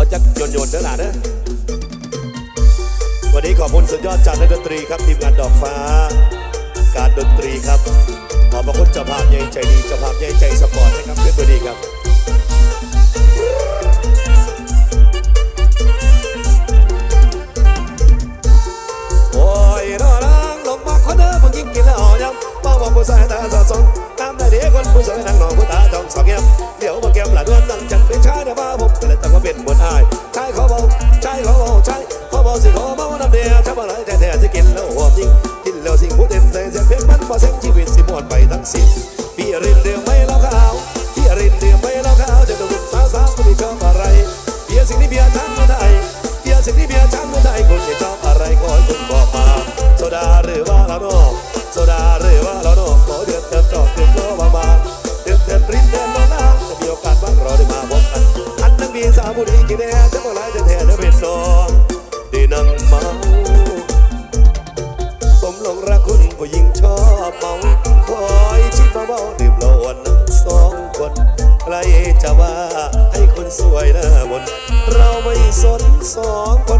เอาจักโยนโยนเด้อหล่ะเด้อวันนี้ขอบคุณสุดยอดจากนักดนตรีครับทีมงานดอกฟ้า การดนตรีครับ ขอบพระคุณเจ้าภาพใหญ่ใจดีเจ้าภาพใหญ่ใจสปอร์ตนะครับเพื่อนตัวดีครับโอ้ยรอรังลงมาคนเดิมผู้หญิงกินแล้วอ่อนยำป้าว่าผู้ชายตาสอดส่องตามได้เดียคนผู้สวยนั่งนองผู้ตาจ้องสองแก้ม เดี๋ยวมาแก้มหลาดวนนั่งจันเป็นชายเดี๋ยวมาผมก็เลยตั้งว่าเป็นบนอายชายเขาเบาชายเขาเบาชายเขาเบาสิเขาเบาน้ำเดียถ้าบ่ไรแต่แต่จะกินแล้วหอมยิ่งกินแล้วสิ่งผู้เต็มใจเสียงเพลงมันพอเสียงชีวิตสิมวนไปทั้งสิ้นพี่รินเดียวไม่เล่าขาวพี่รินเดียวไม่เล่าขาวจะดูสาวสาวคนที่ชอบอะไรเบียร์สิ่งที่เบียร์ฉันไม่ได้เบียร์สิ่งที่เบียร์ฉันไม่ได้คุณจะชอบอะไรก็ให้คุณบอกมาโซดาหรือว่าเราโน ว่าให้คนสวยหน้ามนเราไม่สนสองคน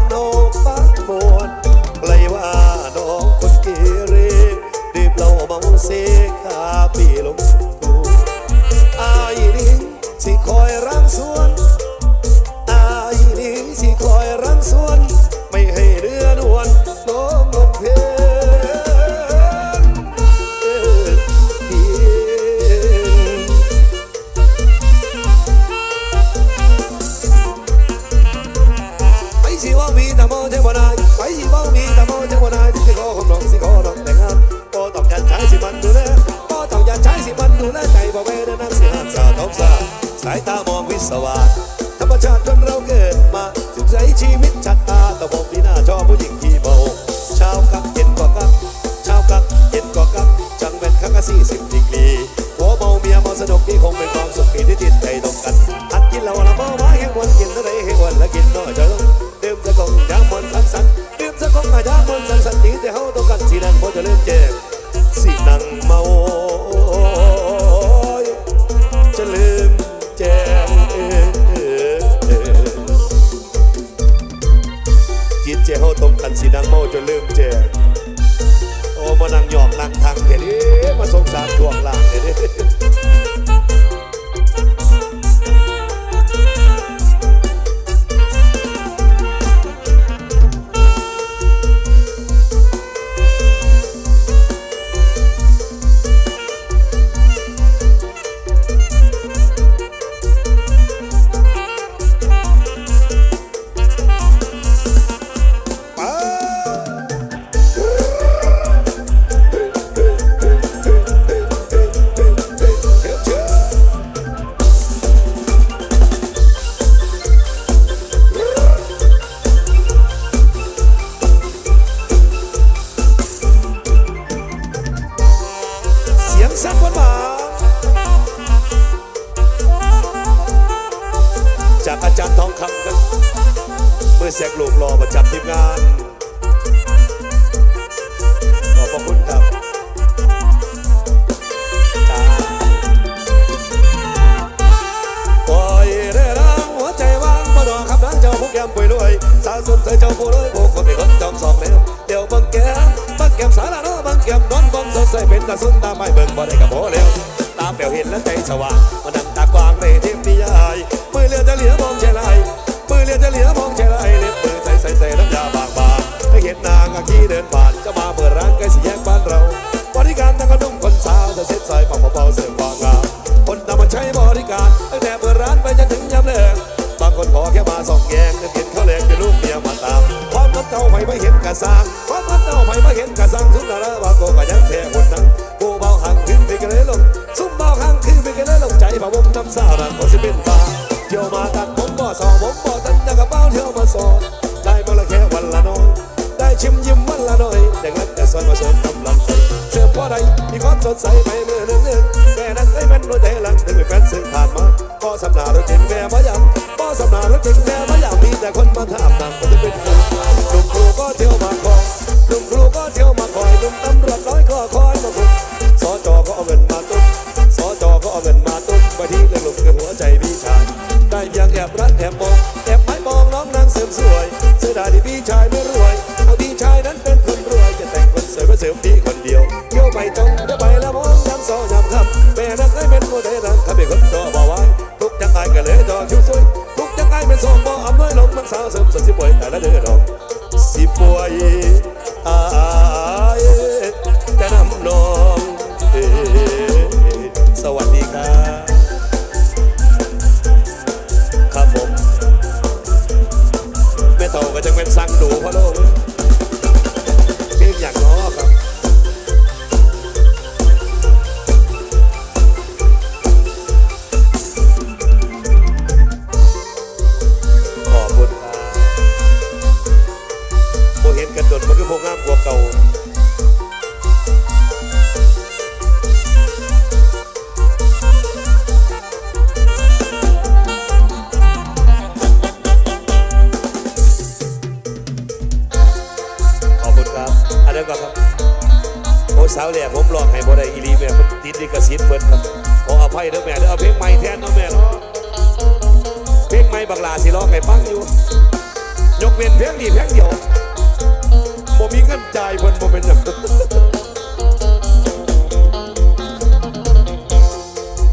มมันสันสันดื่มสะกงอาจามมันสันสันที่แต่เฮาต้องการสีแดงพอจะเริ่มเจ็บ ยผู้คนเป็นคนจอมสองเลี้วเดี๋ยวบังแก้มบังแก้มสาระโนบังแก้มนอนบอมสดใสเป็นตาสุนตาไม่เบิ่งบ่ได้กับโบเลี้วตาเปลี่ยวเห็นแล้วใจสว่างมานั่งตากวางในเทพย์นิยายมือเรือจะเหลือมองเชลายมือเรือจะเหลือมองเชลายเล็บมือใส่ใส่ใส่น้ำยาบางบางให้เห็นนางอาคีเดินผ่านจะมาเปิดร้านใกล้สี่แยกบ้านเราบริการทั้งขนมคนสาวจะเซ็ตใส่ปอกเบาๆเสริมความงามคนนำมาใช้บริการตั้งแต่เปิดร้านไปจนถึง คนขอแค่มาส่องแยงเงินกินข้าแรงเป็นลูกเมียมาตามความน้ำเต้าไผ่ม่เห็นกระซังความน้ำเต้าไผ่ม่เห็นกระซังสุดนาระบาโกก็ยังแท้คนนั้นกูเบาห่างขึ้นไปกันเลยลงซุ่มเบาห่างขึ้นไปกันเลยลงใจพะวงน้ำสาวนั่นก็จะเป็นบ้าเที่ยวมาตัดผมบ่อสองผมบ่อตันแต่กระเป๋าเที่ยวมาสอนได้มาละแค่วันละน้อยได้ชิมยิ้มวันละน่อยเด็กนักแต่สอนมาเสริมกำลังใจเสื้อพ่อใดมีความสดใสไปเมื่อหนึ่งหนึ่ง แม่นั้นเป็นรถเทลังถึงเป็นแฟนซื้อผ่านมาพ่อสำนารถเก่งแม่มายำพ่อสำนารถเก่งแม่มายำมีแต่คนมาถามนางก็จะเป็นครูหนุ่มครูก็เที่ยวมาคอยหนุ่มครูก็เที่ยวมาคอยหนุ่มตำรวจน้อยก็คอยมาคุมสอจอก็เอาเงิน สิป่ว อันนั้นก่อนครับโอ้สาวแหล่ผมลองให้บ่ได้อีหลีแม่มันติดลิขสิทธิ์เพิ่นครับขออภัยเด้อแม่เด้อเอาเพลงใหม่แทนเนาะแม่เนาะเพลงใหม่บักลาสิร้องให้ฟังอยู่ ยกเว้นเพลงนี้เพลงเดียวบ่มีเงินจ่ายเพิ่นบ่เป็นหยัง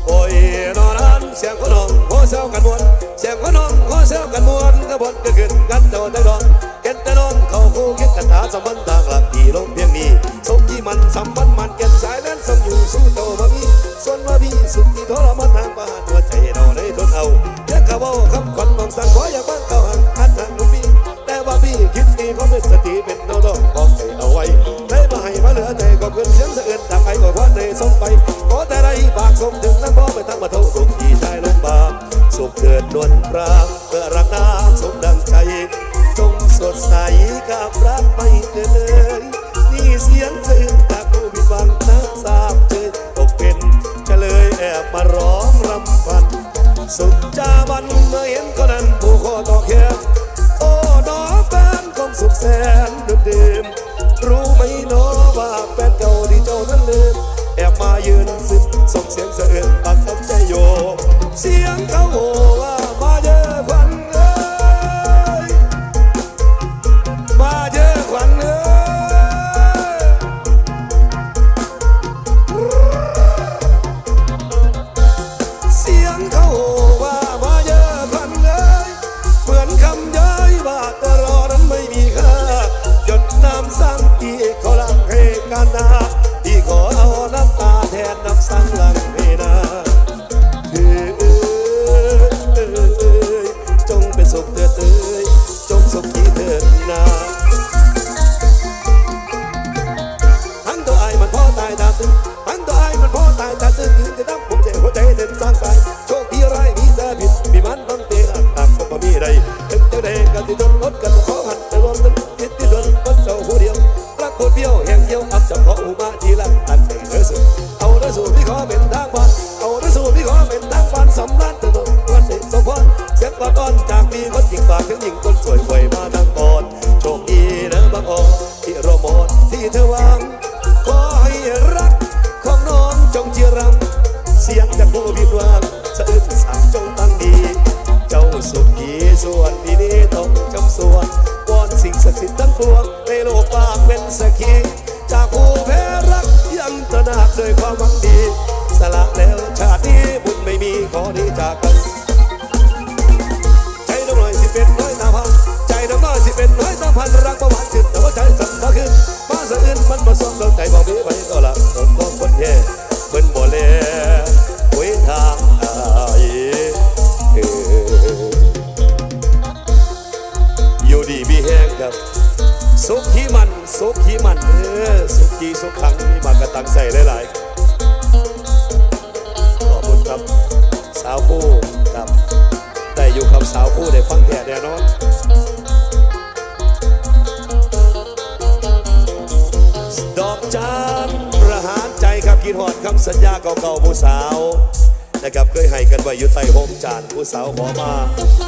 โอ้ยนอนนั้นเสียงคนน้องขอเซลกันมวนเสียงคนน้องขอเซลกันมวนกระบวนก็ขึ้นกันโดนได้ดอนเห็นแต่น้อง เขาคู่คิดกันหาสัมพันธ์ทางหลักที่ลงเพียงนี้สมที่มันสัมพันธ์มันเก็บสายนั้นสมอยู่สู้โตมามีส่วนว่าพี่สุดที่ทรมานทางบ้านหัวใจเราได้ทนเอาเรียกเขาว่าคำขวัญมองสั่งขออย่าบ้างเขาหันอันทางมุพี่แต่ว่าพี่คิดดีเขาเป็นสติเป็นโนดองของใจเอาไว้ได้มาให้มาเหลือใจก็เกินเสียงสะเอื้นตามไปก็เพราในสมไปขอแต่ได้ปากสมถึงนั้นพ่อไม่ทั้งมาโทษทุกที่ชายลงบาสุขเกิดนวลปรางเพื่อรักนาสมดังใจ สดใสกับรักไม่เกินเลยนี่เสียงซึ้งจากผู้ผิดหวังนักทราบเจอตกเป็นเฉลยแอบมาร้องรำพัน สุขจาบันเมื่อเห็นคนนั้นผู้ขอต่อแขนโอ้น้อแฟนคงสุขแสนเดิมรู้ไหมน้อว่าแฟนเก่าที่เจ้านั้นลืมแอบมายืน เดียวแห่งเดียวอับจับขออุมาทีละอันหนึ่งเอสุดเอาเด้อสุดพี่ขอเป็นทางบ้านเอาเด้อสุดพี่ขอเป็นทางบ้านสำนักตัววันนี้สมพรเสียงปากอ่อนจากมีคนหญิงปากถึงหญิงคนสวยไวยมาทางก่อนโชคดีนะบางอ่อนที่รอมอนที่เธอวางขอให้รักของน้องจงเจียรังเสียงจากผู้ผิดหวังสะอึกสั่งจงตั้งดี เจ้าสุขีส่วนดีนี้ต้องจำส่วนวอนสิ่งศักดิ์สิทธิ์ทั้งปวงานผู้สาวขอมา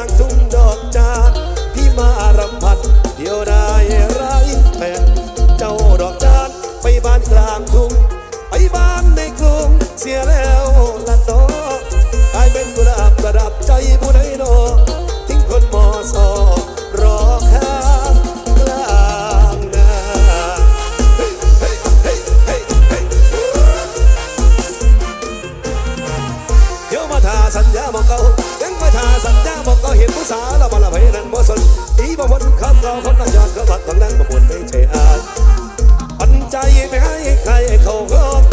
đang rung đọt tràn สาละบาลาเพนันบอสนอีบ่พ้นคำเราคนอาจารย์เขาพัดทางนั้นบ่มวนไม่ใช่อาจปัญใจไม่ให้ใครเขาครอบ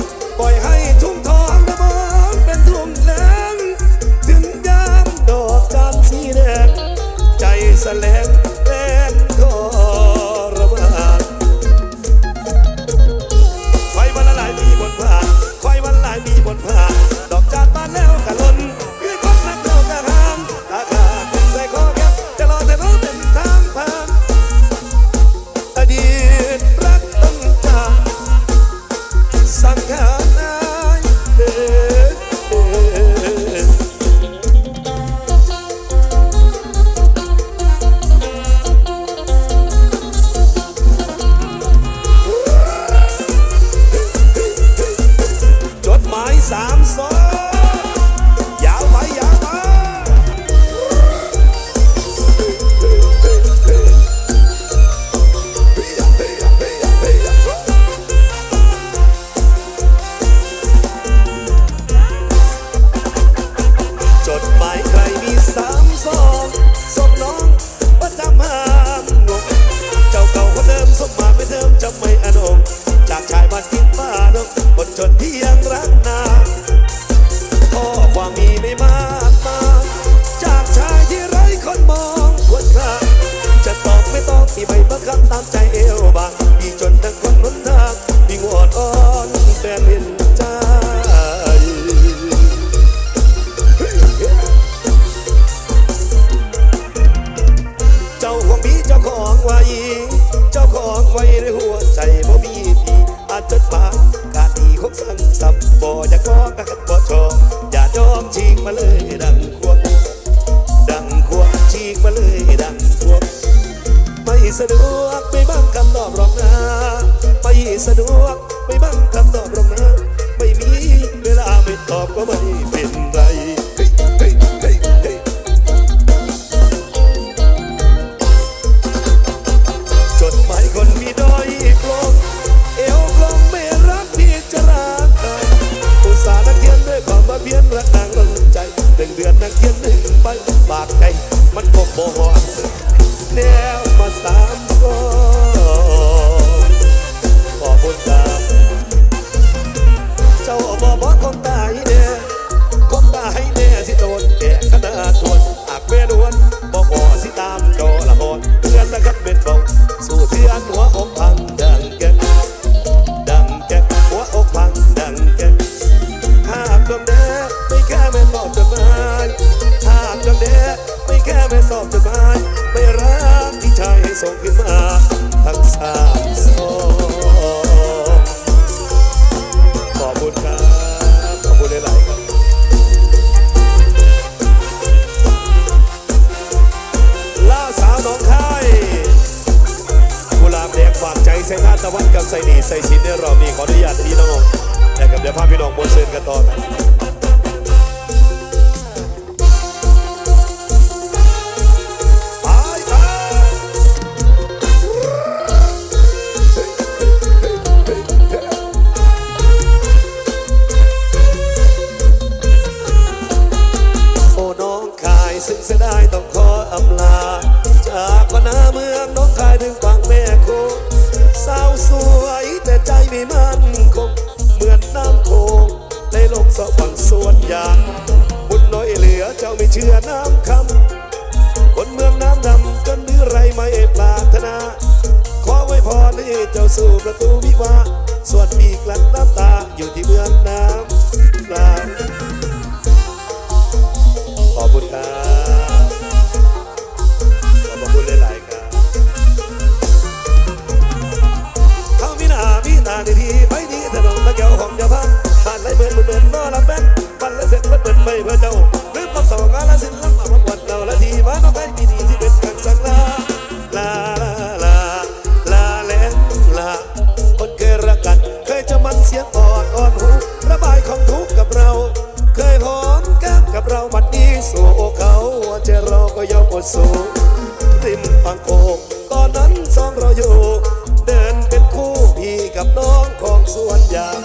ไปปากใจมันก็บ่หอนแนวมาสามก็ขอบุญตาเจ้าบ่บ่คมตายแน่คมตายแน่สิโดนแต่ขนาดทวนอากเม่นวนบ่ขอสิตามดอละบอนเพื่อนนะครับเป็นเบาสู่เพื่อนหัวอกพังดัง ส่งขึ้นมาทั้งสามสอขอบุณครับ ขอบุณหลายๆครับล่าสาวน้องคายกุหลาบแดงฝากใจใส่ท่าตะวันกับใส่หนีใส่ชิ้ได้รอบนี้ขออนุญาตพี่น้องนะครับเดี๋ยวพาพี่น้องบนเซนกันต่อไป ประตูวิวาส่วนมีกลัดน้ำตาอยู่ที่เมืองน้า เราก็ยอมอดสู้ริมฝั่งโขงตอนนั้นสองเราอยู่ เดินเป็นคู่พี่กับน้องของสวนยาง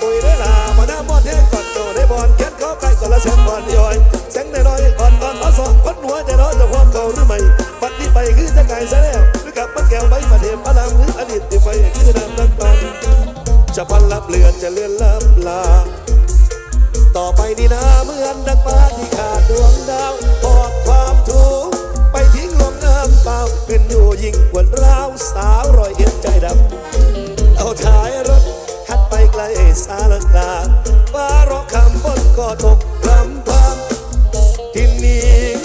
ปุยได้ลามาหน้ามอดแห้งก่อนโตได้บอลแคทเขาใกล้ก่อนละแสนบอลย่อยแสงในน้อยอ่อนอ่อนอ่อนสองคนหัวใจร้อนจะความเขาหรือไม่ปัดนี้ไปคือจะไงซะแล้วหรือกับมันแก้วใบมาเทมพลังหรืออดีตที่ไฟคือนำนั้นปันจะพันลับเลือนจะเลื่อนลับลาต่อไปนี่นะเหมือนดักฟ้าที่ขาดดวงดาว ถูกความทุกไปทิ้งลงน้ำเปล่าเป็นอยู่ยิ่งกว่าร้าวสาวรอยเอ็นใจดำเอาท้ายรถหัดไปไกลสารกลาฟ้าร้องคำบนก็ตกลำพังที่นี่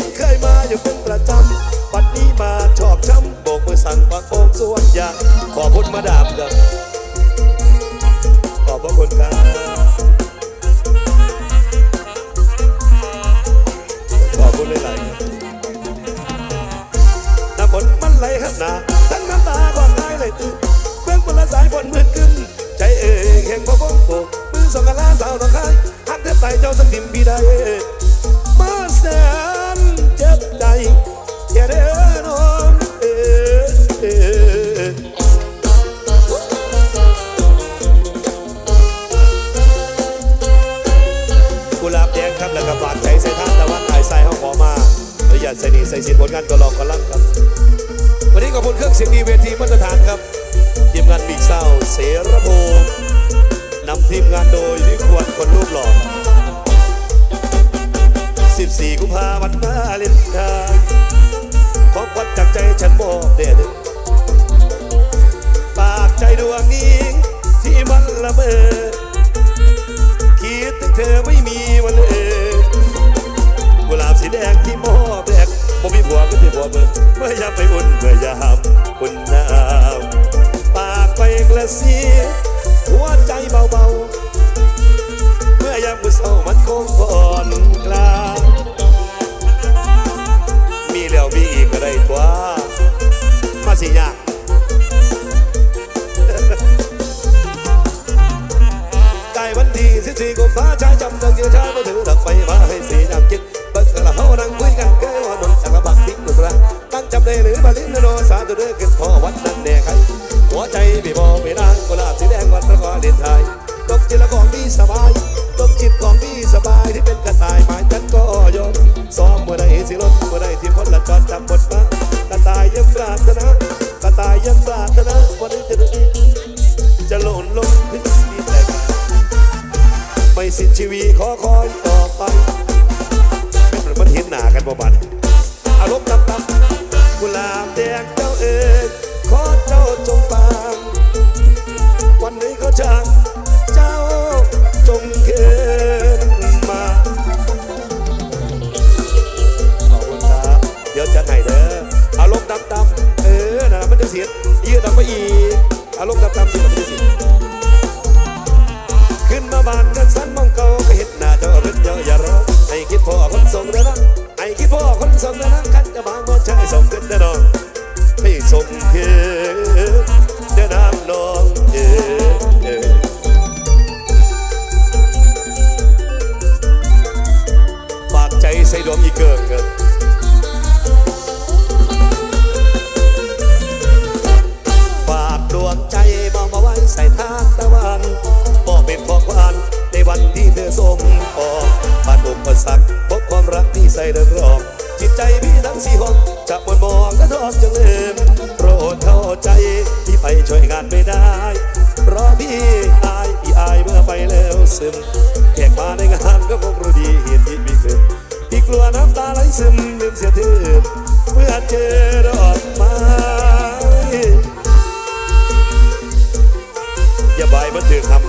ใส่ดีใส่สินผลงานก็ลองก็ลังครับ วันนี้ขอบคุณเครื่องเสียงดีเวทีมาตรฐานครับทีมงานบิ๊กเศร้าเสรภูมินำทีมงานโดยวิควรคนรูปหล่อ 14 กุมภาพันธ์มาเล่นทางของวัญจากใจฉันบอกเด็ดปากใจดวงนี้ที่มันละเมอคิดถึงเธอไม่มีวันเลยกุหลาบสีแดงที่มอบแดง บ่มีผัวก็ที่ผัวเบิ่งเมื่อยามไปอุ่นเมื่อยามอุ่นหนาวปากไปกระซิบหัวใจเบาๆ เมื่อยามกูเศร้ามันคงผ่อนกลามีแล้วมีอีกก็ได้ตัวมาสิยากใกล้วันที่สิบสี่กุมภาชายจำดังเดียอะชายมาถือดอกไฟมา ตัวเด้อขึ้นพอวันนั้นแน่ใครหัวใจไม่บอกไม่นางกุหลาบสีแดงวันประกอเด่นไทยตกจิตละของพี่สบายตกจิตของพี่สบายที่เป็นกระต่ายหมายฉันก็ยอมซ้อมเมื่อใดสิลดเมื่อใดที่พ้นละจอดจำบทมากระต่ายยังปรารถนากระต่ายยังปรารถนาวันนี้จะจะหล่นลงที่นี่แต่ไม่สิ้นชีวิตขอคอยต่อไปเหมือนมันเห็นหน้ากันบ่บัดอารมณ์ต่ำๆกุหลาบแดง จงฟังวันนี้เขาจางเจ้าจงเกินมาขอบคุณครับ เดี๋ยวจะให้เด้ออารมณ์ต่ำๆเออนะมันจะเสียยืดออกไปอีกอารมณ์ต่ำๆที่มันจะเสียขึ้นมาบ้านกันสันมองเก่าก็เห็นหน้าเจ้าเป็นเยอะอย่ารอให้คิดพ่อคนส่งเด้อนะให้คิดพ่อคนส่งเด้อนะกันจะบางเมื่อใช้ส่งขึ้นเด้อน้อง มเกศจะน้ำนนางน้องเอฝากใจใส่ดวงอีเกิงครับ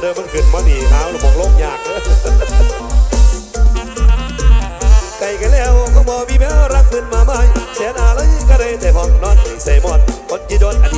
อมันขึ้นมาหนีหาวแล้วบอกโลกยากไก่กันแล้วก็บ่มีแม่รักขึ้นมาใหม่เสียนาเลยก็ได้แต่ห้องนอนใส่หมอนคนที่โดนอดีตเก่าไม่เห็น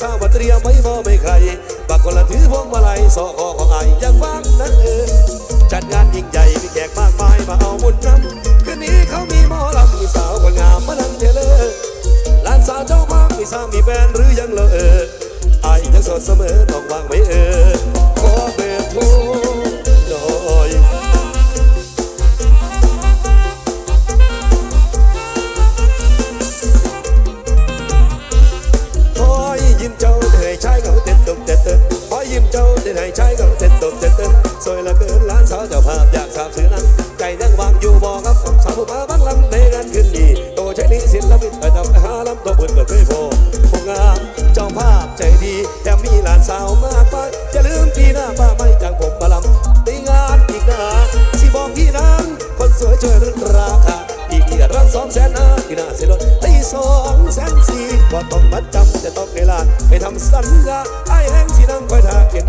สาบไม่ทราบว่าเตรียมไว้บ่ไม่ใครบางคนละถือพวงมาลัยสอคอของไอ้ายอยังฟังนเออจัดงานยิ่งใหญ่มีแขกมากมายมาเอาบุญนำคืนนี้เขามีหมอลำมีสาวคนงามมานั่งเจเลอลานสาวเจ้าพักมีสามีแฟนหรือยังเลอเออไอ้ยังสดเสมอต้องวางไว้เออขอเบอร์โทร จ้าภาพอยากสาบสื่อนั้นใจยังวางอยู่บอกครับสาวผู้มาบังลำในงานขึ้นดีโตใช้นี้ศิลปินแต่ดำหาลำตัวเปิดเปิดเคยโผล่ผู้งามเจ้าภาพใจดีแถมมีหลานสาวมากมายจะลืมพี่หน้าป้าไม่จากผมมาลำตีงานอีกนาสิบอกพี่นั้นคนสวยช่วยลดราคาอีกที่รับสองแสนห้าที่น่าเสียดตีสองแสนสี่ก็ต้องมัดจำจะต้องในลานไปทำสัญญาไอ้แห้งที่นั่งคอยท่าเก็น